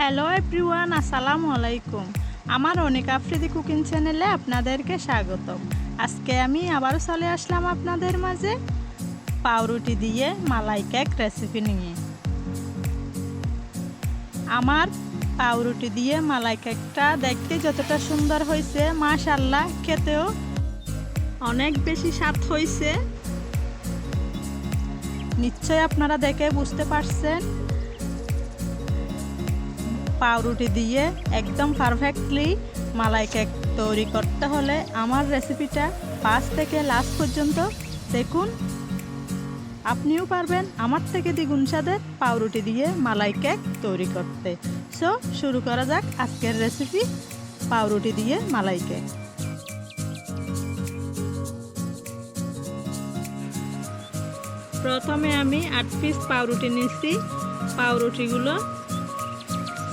Hello everyone আসসালামু আলাইকুম। আমার অনেক আফ্রিদি কুকিং চ্যানেলে আপনাদেরকে স্বাগতম। আজকে আমি আবারও চলে আসলাম আপনাদের মাঝে পাউরুটি দিয়ে মালাই কেক রেসিপি নিয়ে। আমার পাউরুটি দিয়ে মালাই কেকটা দেখতে যতটা সুন্দর হয়েছে মাশাল্লাহ খেতেও অনেক বেশি স্বাদ হয়েছে। নিশ্চয় আপনারা দেখে বুঝতে পারছেন। পাউরুটি দিয়ে একদম পারফেক্টলি মালাই কেক তৈরি করতে হলে আমার রেসিপিটা পাঁচ থেকে লাস্ট পর্যন্ত দেখুন। আপনিও পারবেন আমার থেকে দ্বিগুণ স্বাদের পাউরুটি দিয়ে মালাই কেক তৈরি করতে। সো শুরু করা যাক আজকের রেসিপি পাউরুটি দিয়ে মালাই কেক প্রথমে আমি আট পিস পাউরুটি নিচ্ছি পাউরুটিগুলো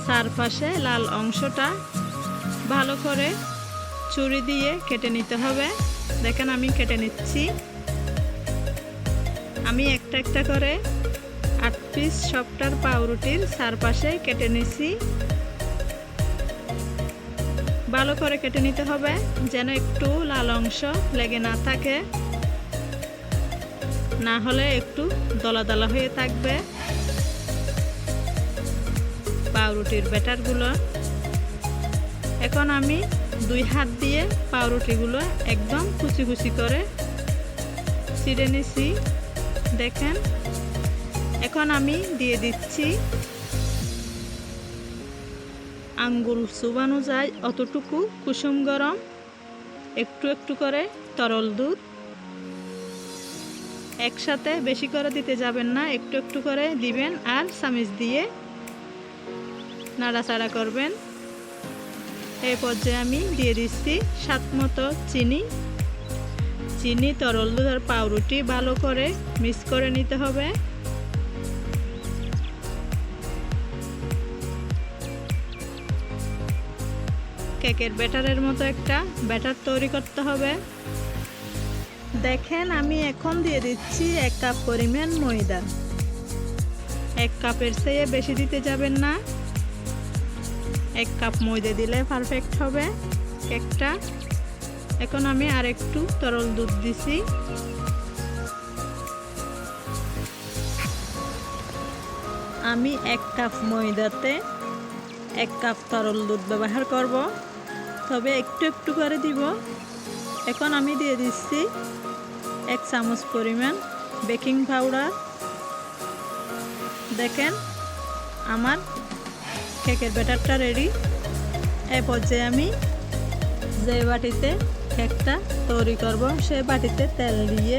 চারপাশে লাল অংশটা ভালো করে চুরি দিয়ে কেটে নিতে হবে। দেখেন আমি কেটে নিচ্ছি। আমি একটা একটা করে আট পিস সবটার পাউরুটির চারপাশে কেটে নিছি। ভালো করে কেটে নিতে হবে যেন একটু লাল অংশ লেগে না থাকে। না হলে একটু দলা দলা হয়ে থাকবে। পাউরুটির ব্যাটারগুলো। এখন আমি দুই হাত দিয়ে পাউরুটিগুলো একদম কুচি কুচি করে ছিঁড়ে নিছি। দেখেন, এখন আমি দিয়ে দিচ্ছি আঙ্গুল চুবানো যায় অতটুকু কুসুম গরম, একটু একটু করে তরল দুধ। একসাথে বেশি করে দিতে যাবেন না, একটু একটু করে দিবেন আর চামিচ দিয়ে নাড়াচাড়া করবেন। এই পর্যায়ে আমি দিয়ে দিচ্ছি সাত মতো চিনি। চিনি তরল দুধ আর পাউরুটি ভালো করে মিক্স করে নিতে হবে। কেকের ব্যাটারের মতো একটা ব্যাটার তৈরি করতে হবে। দেখেন আমি এখন দিয়ে দিচ্ছি এক কাপ পরিমাণ ময়দা। এক কাপের চেয়ে বেশি দিতে যাবেন না। এক কাপ ময়দা দিলে পারফেক্ট হবে কেকটা। এখন আমি আর একটু তরল দুধ দিছি। আমি এক কাপ ময়দাতে এক কাপ তরল দুধ ব্যবহার করব। তবে একটু একটু করে দিব। এখন আমি দিয়ে দিচ্ছি এক চামচ পরিমাণ বেকিং পাউডার। দেখেন, আমার কেকের ব্যাটারটা রেডি এই পর্যায়ে আমি যে বাটিতে কেকটা তৈরি করব সেই বাটিতে তেল দিয়ে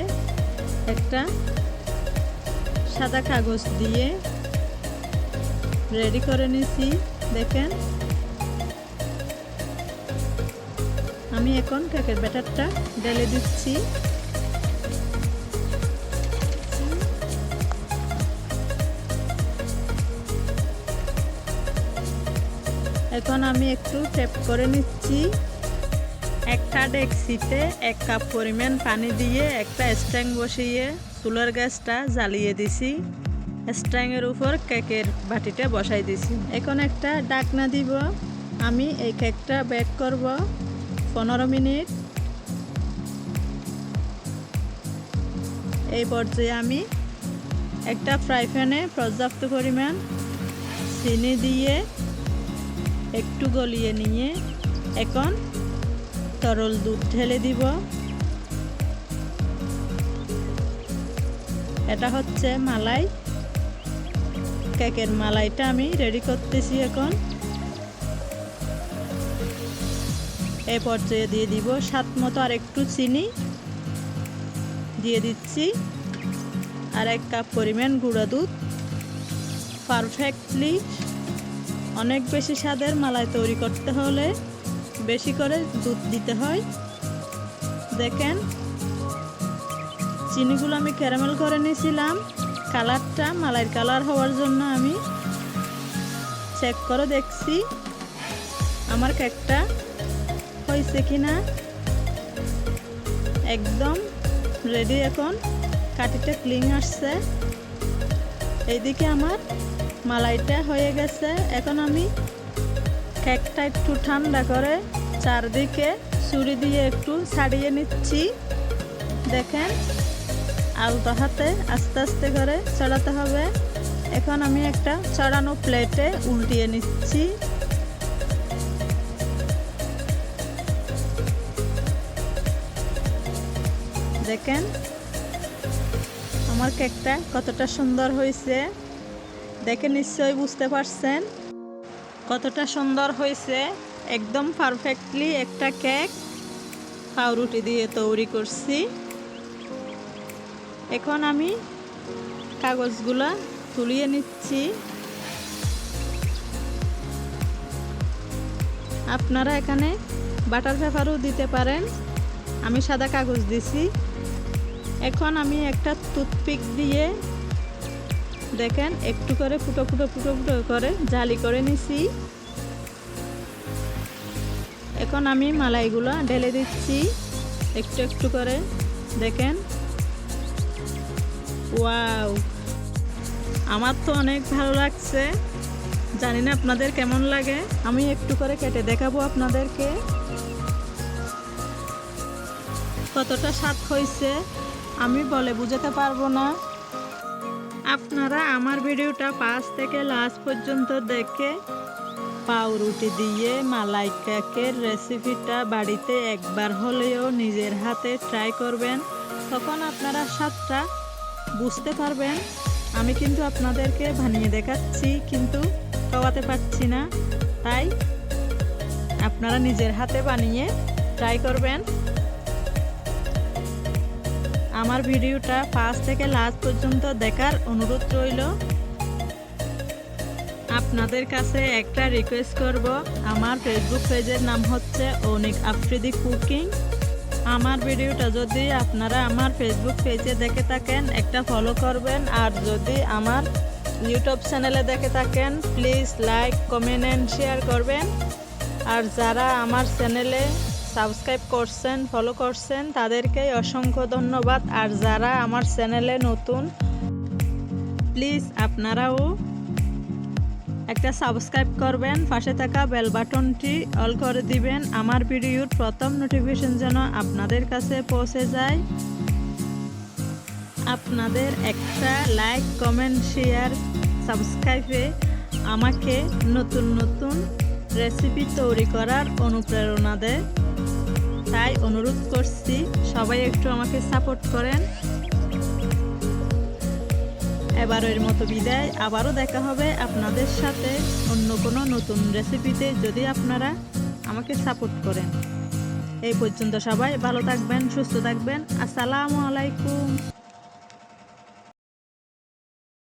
একটা সাদা কাগজ দিয়ে রেডি করে নিছি। দেখেন, আমি এখন কেকের ব্যাটারটা ঢেলে দিচ্ছি। এখন আমি একটু টেপ করে নিচ্ছি। একটা ডেক্সিতে এক কাপ পরিমাণ পানি দিয়ে একটা স্ট্যাং বসিয়ে চুলার গ্যাসটা জ্বালিয়ে দিছি। স্ট্যাংয়ের উপর কেকের বাটিটা বসাই দিছি। এখন একটা ডাকনা দিব। আমি এই কেকটা বেক করব। পনেরো মিনিট। এই পর্যায়ে আমি একটা ফ্রাই প্যানে পর্যাপ্ত পরিমাণ চিনি দিয়ে একটু গলিয়ে নিয়ে এখন তরল দুধ ঢেলে দিব। এটা হচ্ছে মালাই। কেকের মালাইটা আমি রেডি করতেছি এখন। এই পর্যায়ে দিয়ে দিব সাত মতো আর একটু চিনি। দিয়ে দিচ্ছি আর এক কাপ পরিমাণ গুঁড়া দুধ। পারফেক্টলি অনেক বেশি স্বাদের মালাই তৈরি করতে হলে বেশি করে দুধ দিতে হয়। দেখেন, চিনিগুলো আমি ক্যারামেল করে নিয়েছিলাম। কালারটা, মালাইয়ের কালার হওয়ার জন্য আমি চেক করে দেখছি আমার কেকটা হয়েছে কি না একদম রেডি এখন। কাটিতে ক্লিন আসছে। এইদিকে আমার মালাইটা হয়ে গেছে। এখন আমি কেকটা একটু ঠান্ডা করে চারদিকে ছুরি দিয়ে একটু ছাড়িয়ে নিচ্ছি। দেখেন, আলতো হাতে আস্তে আস্তে করে চড়াতে হবে। এখন আমি একটা চড়ানো প্লেটে উল্টিয়ে নিচ্ছি। দেখেন, আমার কেকটা কতটা সুন্দর হয়েছে। দেখে নিশ্চয়ই বুঝতে পারছেন। কতটা সুন্দর হয়েছে। একদম পারফেক্টলি একটা কেক পাউরুটি দিয়ে তৈরি করছি। এখন আমি কাগজগুলা তুলিয়ে নিচ্ছি। আপনারা এখানে বাটার পেপারও দিতে পারেন। আমি সাদা কাগজ দিছি। এখন আমি একটা টুথপিক দিয়ে দেখেন, একটু করে ফুটো ফুটো ফুটো ফুটো করে জালি করে নিছি। এখন আমি মালাইগুলো ঢেলে দিচ্ছি। একটু একটু করে, দেখেন। ওয়াও! আমার তো অনেক ভালো লাগছে। জানি না আপনাদের কেমন লাগে। আমি একটু করে কেটে দেখাবো আপনাদেরকে। কতটা স্বাদ হয়েছে, আমি বলে বুঝাতে পারব না। আপনারা আমার ভিডিওটা পাঁচ থেকে লাস্ট পর্যন্ত দেখে পাউরুটি দিয়ে মালাই কেকের রেসিপিটা বাড়িতে একবার হলেও নিজের হাতে ট্রাই করবেন, তখন আপনারা স্বাদটা বুঝতে পারবেন। আমি কিন্তু আপনাদেরকে বানিয়ে দেখাচ্ছি, কিন্তু খাওয়াতে পারছি না। তাই আপনারা নিজের হাতে বানিয়ে ট্রাই করবেন। আমার ভিডিওটা ফার্স্ট থেকে লাস্ট পর্যন্ত দেখার অনুরোধ রইল। আপনাদের কাছে একটা রিকোয়েস্ট করব। আমার ফেসবুক পেজের নাম হচ্ছে অনিক আফ্রিদি কুকিং। আমার ভিডিওটা যদি আপনারা আমার ফেসবুক পেজে দেখে থাকেন, একটা ফলো করবেন। আর যদি আমার ইউটিউব চ্যানেলে দেখে থাকেন please like comment and share করবেন। আর যারা আমার চ্যানেলে সাবস্ক্রাইব করছেন ফলো করছেন, তাদেরকে অসংখ্য ধন্যবাদ। আর যারা আমার চ্যানেলে নতুন প্লিজ আপনারাও একটা সাবস্ক্রাইব করবেন, পাশে থাকা বেল বাটনটি অল করে দিবেন। আমার ভিডিওর প্রথম নোটিফিকেশন যেন আপনাদের কাছে পৌঁছে যায়। আপনাদের একটা লাইক কমেন্ট শেয়ার সাবস্ক্রাইবে আমাকে নতুন নতুন রেসিপি তৈরি করার অনুপ্রেরণা দেয়। তাই অনুরোধ করছি, সবাই একটু আমাকে সাপোর্ট করেন। এবারের মতো বিদায়, আবারও দেখা হবে আপনাদের সাথে অন্য কোনো নতুন রেসিপিতে যদি আপনারা আমাকে সাপোর্ট করেন। এই পর্যন্ত সবাই ভালো থাকবেন, সুস্থ থাকবেন। আসসালামু আলাইকুম।